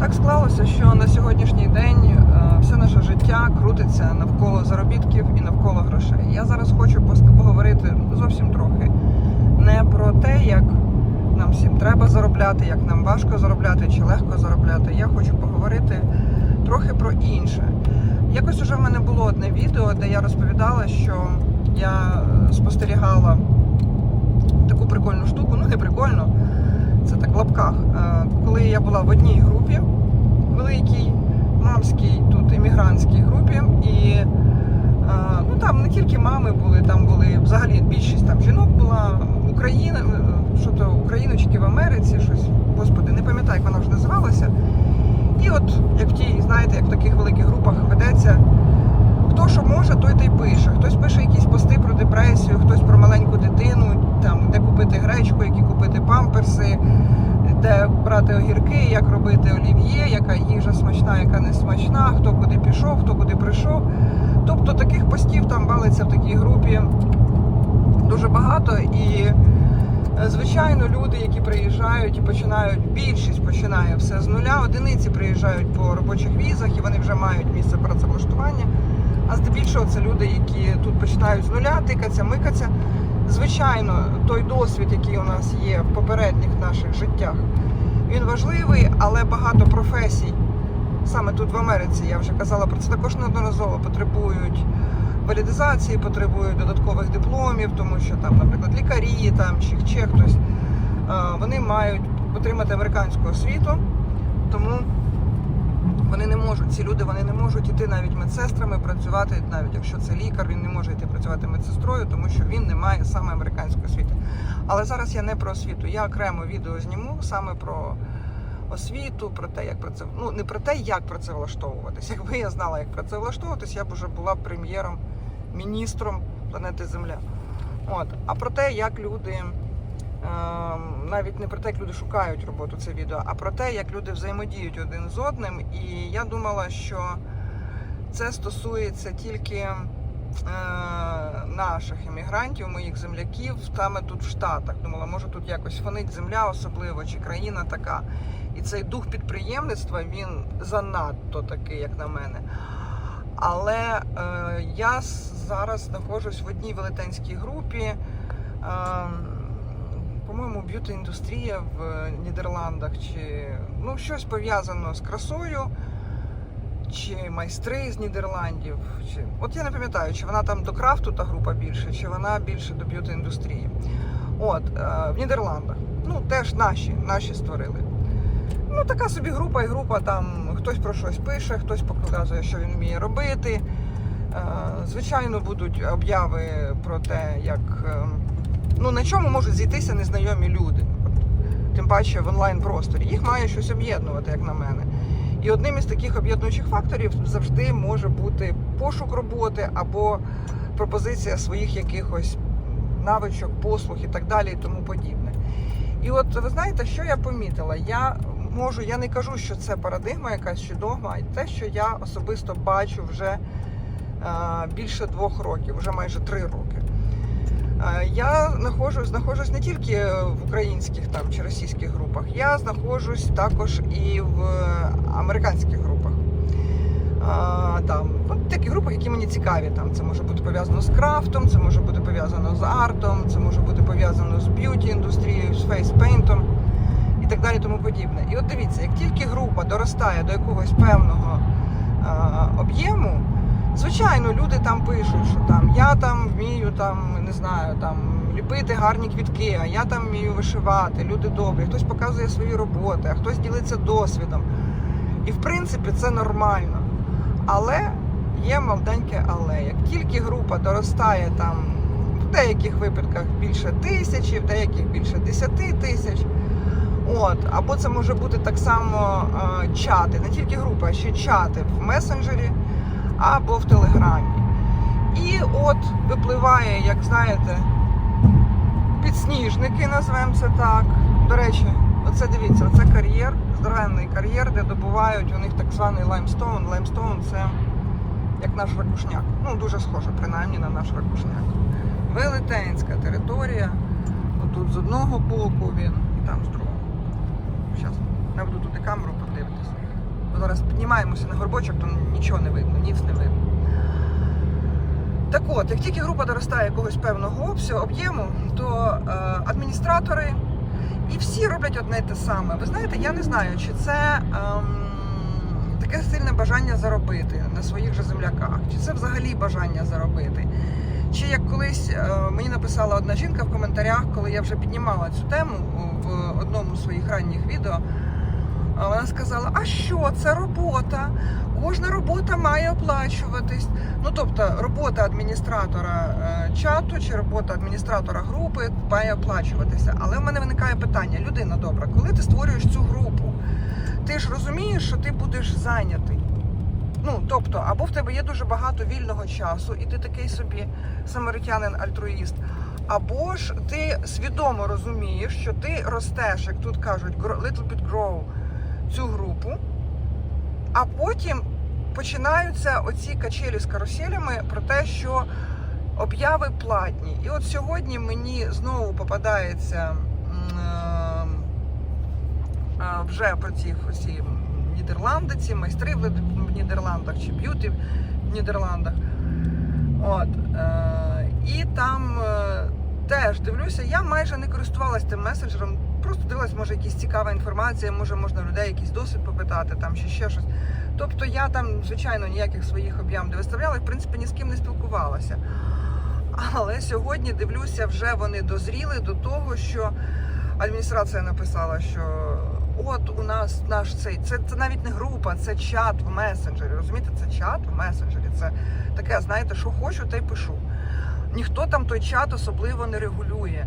Так склалося, що на сьогоднішній день е, все наше життя крутиться навколо заробітків і навколо грошей. Я зараз хочу поговорити зовсім трохи не про те, як нам всім треба заробляти, як нам важко заробляти чи легко заробляти. Я хочу поговорити трохи про інше. Якось уже в мене було одне відео, де я розповідала, що я е, спостерігала таку прикольну штуку, ну не прикольну, це так в лапках. Е, Коли я була в одній групі, великій, мамській, тут іммігрантській групі, і е, ну там не тільки мами були, там були взагалі більшість там жінок була, Україна, е, що то україночки в Америці, щось, господи, не пам'ятаю, як вона вже називалася. І от як в тій, знаєте, як в таких великих групах ведеться. Хто що може, той та й пише. Хтось пише якісь пости про депресію, хтось про маленьку дитину, там де купити гречку, які купити памперси, де брати огірки, як робити олів'є, яка їжа смачна, яка не смачна, хто куди пішов, хто куди прийшов. Тобто таких постів там валиться в такій групі дуже багато і. е, Звичайно, люди, які приїжджають і починають, більшість починає все з нуля. Одиниці приїжджають по робочих візах і вони вже мають місце працевлаштування. А здебільшого це люди, які тут починають з нуля, тикаться, микаться. Звичайно, той досвід, який у нас є в попередніх наших життях, він важливий, але багато професій саме тут в Америці, я вже казала про це також неодноразово, потребують валідизації, потребують додаткових дипломів, тому що там, наприклад, лікарі там чи ще хтось, вони мають отримати американську освіту, тому вони не можуть, ці люди вони не можуть іти навіть медсестрами працювати, навіть якщо це лікар, він не може йти працювати медсестрою, тому що він не має саме американської освіти. Але зараз я не про освіту, я окремо відео зніму саме про освіту, про те, як про це ну не про те, як про це влаштовуватись. Якби я знала, як про це влаштовуватись, я б вже була прем'єром, міністром планети Земля. От, а про те, як люди. Ем, Навіть не про те, як люди шукають роботу, це відео, а про те, як люди взаємодіють один з одним. І я думала, що це стосується тільки е, наших іммігрантів, моїх земляків, саме тут в Штатах. Думала, може тут якось фонить земля особливо, чи країна така. І цей дух підприємництва він занадто такий, як на мене. Але е, я зараз знаходжусь в одній велетенській групі. Е, по-моєму, б'юті-індустрія в Нідерландах, чи ну, щось пов'язано з красою, чи майстри з Нідерландів. Чи... От я не пам'ятаю, чи вона там до крафту та група більше, чи вона більше до б'юті-індустрії. От, е, в Нідерландах. Ну, теж наші, наші створили. Ну, така собі група і група, там хтось про щось пише, хтось показує, що він вміє робити. Е, Звичайно, будуть обяви про те, як е, ну на чому можуть зійтися незнайомі люди. Тим паче в онлайн просторі. Їх має щось об'єднувати, як на мене. І одним із таких об'єднуючих факторів завжди може бути пошук роботи або пропозиція своїх якихось навичок, послуг і так далі, і тому подібне. І от ви знаєте, що я помітила? Я можу, я не кажу, що це парадигма якась чи догма, а те, що я особисто бачу вже е, більше двох років, вже майже три роки. Е, Я знаходжусь, знаходжусь не тільки в українських там чи російських групах, я знаходжусь також і в американських групах. А, там, ну, такі групи, які мені цікаві. Там, це може бути пов'язано з крафтом, це може бути пов'язано з артом, це може бути пов'язано з б'юті індустрією, з фейспейнтом і так далі, тому подібне. І от дивіться, як тільки група доростає до якогось певного а, об'єму, звичайно, люди там пишуть, що там я там вмію там, не знаю, там ліпити гарні квітки, а я там вмію вишивати, люди добрі, хтось показує свої роботи, а хтось ділиться досвідом. І в принципі це нормально. Але є маленьке але. Як тільки група доростає там в деяких випадках більше тисячі, в деяких більше десяти тисяч. От, або це може бути так само е, чати, не тільки групи, а ще чати в месенджері або в телеграмі. І от випливає, як знаєте, підсніжники, назвемо це так. До речі, оце дивіться, оце кар'єр, здоровенний кар'єр, де добувають у них так званий лаймстоун. Лаймстоун це як наш ракушняк. Ну, дуже схоже, принаймні, на наш ракушняк. Велетенська територія. Отут з одного боку він і там з другого. Зараз наведу туди камеру, подивитися. Бо зараз піднімаємося на горбочок, то нічого не видно, ніц не видно. Так от, як тільки група доростає якогось певного об'єму, то е, адміністратори і всі роблять одне те саме. Ви знаєте, я не знаю, чи це ем, таке сильне бажання заробити на своїх же земляках, чи це взагалі бажання заробити. Чи як колись е, мені написала одна жінка в коментарях, коли я вже піднімала цю тему в одному з своїх ранніх відео. А Вона сказала: а що це робота? Кожна робота має оплачуватись. Ну тобто, робота адміністратора е, чату чи робота адміністратора групи має оплачуватися. Але в мене виникає питання: людина добра, коли ти створюєш цю групу, ти ж розумієш, що ти будеш зайнятий. Ну, тобто, або в тебе є дуже багато вільного часу, і ти такий собі самаритянин-альтруїст, або ж ти свідомо розумієш, що ти ростеш, як тут кажуть, little bit grow цю групу, а потім починаються оці качелі з каруселями про те, що обяви платні. І от сьогодні мені знову попадається е, е, вже про ці Нідерланди, ці майстри в Нідерландах чи б'юті в Нідерландах. От, е, і там теж дивлюся, я майже не користувалась тим месенджером, просто дивилась, може, якась цікава інформація, може можна людей якийсь досвід попитати там чи ще щось. Тобто я там, звичайно, ніяких своїх об'ям не виставляла, і в принципі ні з ким не спілкувалася. Але сьогодні дивлюся, вже вони дозріли до того, що адміністрація написала, що от у нас наш цей це, це навіть не група, це чат в месенджері. Розумієте, це чат в месенджері. Це таке, знаєте, що хочу, те й пишу. Ніхто там той чат особливо не регулює.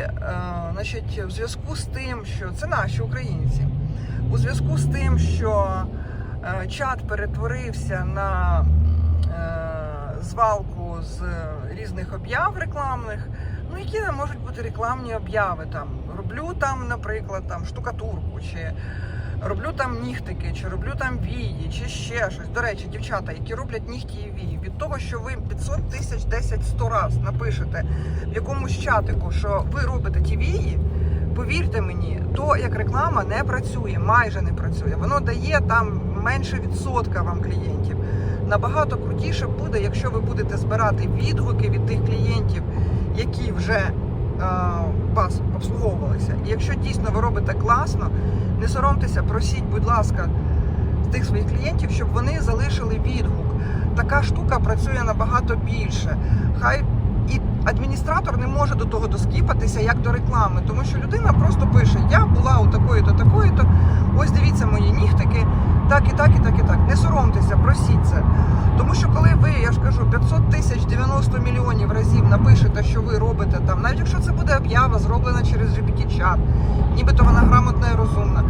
Е, значить, в зв'язку з тим, що це наші українці, у зв'язку з тим, що е, чат перетворився на е, звалку з різних об'яв рекламних, ну які можуть бути рекламні об'яви. Там роблю там, наприклад, там штукатурку, чи роблю там нігтики, чи роблю там вії, чи ще щось. До речі, дівчата, які роблять нігті і вії, від того, що ви 500 тисяч 10-100 раз напишете в якомусь чатику, що ви робите ті вії. Повірте мені, то як реклама не працює, майже не працює. Воно дає там менше відсотка вам клієнтів. Набагато крутіше буде, якщо ви будете збирати відгуки від тих клієнтів, які вже е, вас обслуговувалися. І якщо дійсно ви робите класно, не соромтеся, просіть, будь ласка, тих своїх клієнтів, щоб вони залишили відгук. Така штука працює набагато більше. Хай і адміністратор не може до того доскіпатися, як до реклами, тому що людина просто пише: Я була у такої-то, такої-то. Ось дивіться мої нігтики, так і так, і так, і так. Не соромтеся, просіть це. Тому що коли ви, я ж кажу, 500 тисяч 90 мільйонів разів напишете, що ви там, навіть якщо це буде об'ява, зроблена через GPT-чат, нібито вона грамотна і розумна.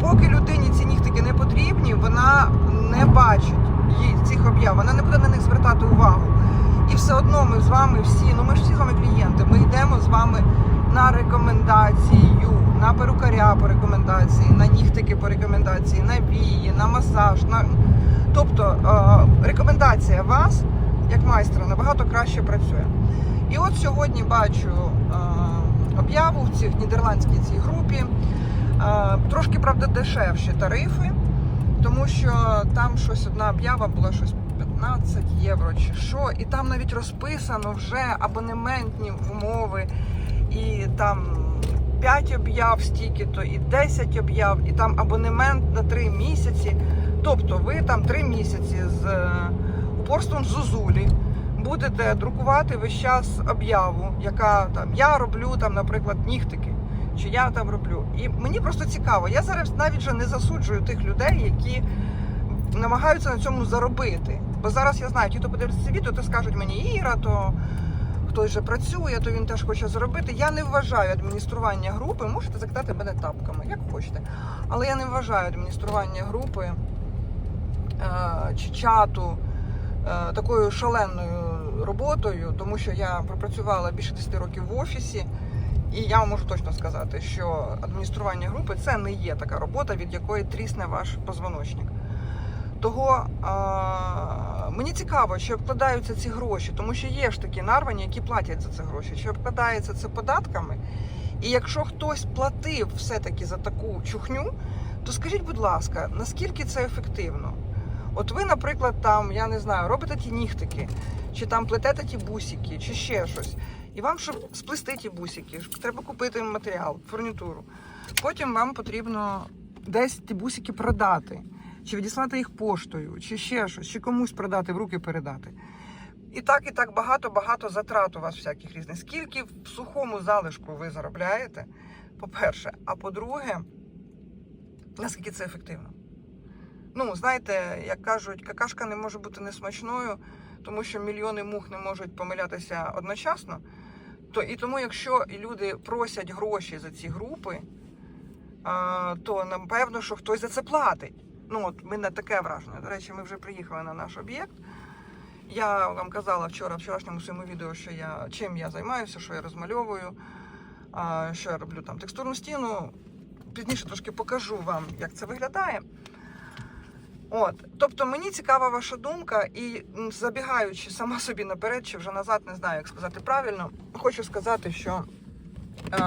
Поки людині ці нігтики не потрібні, вона не бачить цих об'яв, вона не буде на них звертати увагу. І все одно ми з вами всі, ну ми ж всі з вами клієнти, ми йдемо з вами на рекомендацію, на перукаря по рекомендації, на нігтики по рекомендації, на вії, на масаж. На... Тобто е, рекомендація вас, як майстра, набагато краще працює. І от сьогодні бачу е, об'яву в цій нідерландській цій групі. Е, Трошки, правда, дешевші тарифи, тому що там щось одна об'ява була щось 15 євро чи що, і там навіть розписано вже абонементні умови, і там 5 об'яв стільки-то, і 10 об'яв, і там абонемент на 3 місяці. Тобто ви там 3 місяці з е, упорством Зузулі будете друкувати весь час об'яву, яка там я роблю там, наприклад, нігтики. Чи я там роблю. І мені просто цікаво. Я зараз навіть вже не засуджую тих людей, які намагаються на цьому заробити. Бо зараз я знаю, ті, хто подивиться це відео, то скажуть мені Іра, то хтось вже працює, то він теж хоче заробити. Я не вважаю адміністрування групи, можете закидати мене тапками, як хочете. Але я не вважаю адміністрування групи е, чи чату е, такою шаленою роботою, тому що я пропрацювала більше 10 років в офісі. І я вам можу точно сказати, що адміністрування групи це не є така робота, від якої трісне ваш позвоночник. Того а, мені цікаво, чи обкладаються ці гроші, тому що є ж такі нарвані, які платять за це гроші. Чи обкладається це податками? І якщо хтось платив все-таки за таку чухню, то скажіть, будь ласка, наскільки це ефективно? От ви, наприклад, там, я не знаю, робите ті нігтики, чи там плетете ті бусики, чи ще щось. І вам, щоб сплести ті бусики, треба купити матеріал, фурнітуру. Потім вам потрібно десь ті бусики продати, чи відіслати їх поштою, чи ще щось, чи комусь продати, в руки передати. І так, і так багато-багато затрат у вас всяких різних. Скільки в сухому залишку ви заробляєте, по-перше, а по-друге, наскільки це ефективно? Ну, знаєте, як кажуть, какашка не може бути несмачною, тому що мільйони мух не можуть помилятися одночасно. То і тому, якщо люди просять гроші за ці групи, а, то напевно, що хтось за це платить. Ну, от мене таке враження. До речі, ми вже приїхали на наш об'єкт. Я вам казала вчора, в вчорашньому своєму відео, що я чим я займаюся, що я розмальовую, а, що я роблю там текстурну стіну. Пізніше трошки покажу вам, як це виглядає. От, тобто мені цікава ваша думка, і забігаючи сама собі наперед, чи вже назад, не знаю, як сказати правильно, хочу сказати, що е,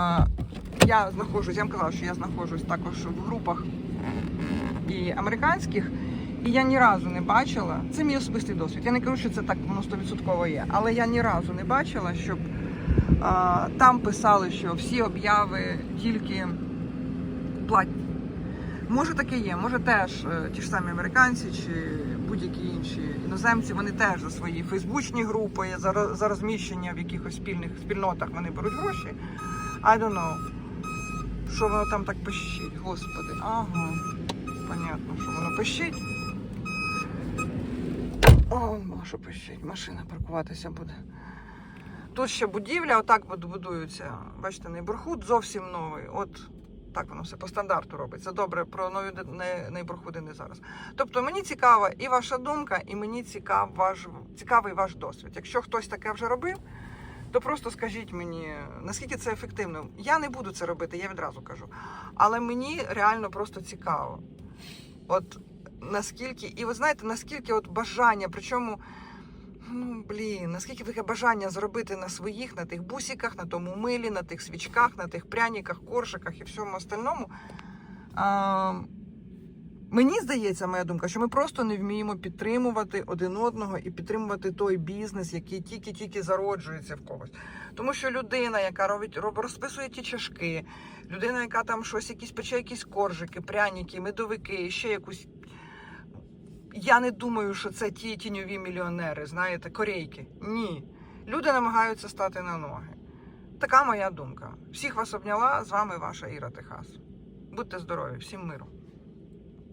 я знаходжусь, я вам казала, що я знаходжусь також в групах і американських, і я ні разу не бачила, це мій особистий досвід. Я не кажу, що це так воно 100% є, але я ні разу не бачила, щоб е, там писали, що всі обяви тільки. Може таке є, може теж е, ті ж самі американці чи будь-які інші іноземці, вони теж за свої фейсбучні групи, за, за розміщення в якихось спільних спільнотах вони беруть гроші. I don't know. Що воно там так пищить, господи. Ага. Понятно, що воно пищить. О, що пищить, машина паркуватися буде. Тут ще будівля, отак от будуються. Бачите, нейборхуд зовсім новий. От так воно все по стандарту робиться. Добре, про нові не- нейборхуди не зараз. Тобто мені цікава і ваша думка, і мені цікав ваш, цікавий ваш досвід. Якщо хтось таке вже робив, то просто скажіть мені, наскільки це ефективно. Я не буду це робити, я відразу кажу. Але мені реально просто цікаво. От наскільки, і ви знаєте, наскільки от бажання, причому. Ну, блін, наскільки таке бажання зробити на своїх, на тих бусиках, на тому милі, на тих свічках, на тих пряниках, коршиках і всьому остальному. А, мені здається, моя думка, що ми просто не вміємо підтримувати один одного і підтримувати той бізнес, який тільки-тільки зароджується в когось. Тому що людина, яка робить, роб- розписує ті чашки, людина, яка там щось, якісь пече, якісь коржики, пряники, медовики, ще якусь я не думаю, що це ті тіньові мільйонери, знаєте, корейки. Ні. Люди намагаються стати на ноги. Така моя думка. Всіх вас обняла. З вами ваша Іра Техас. Будьте здорові, всім миру.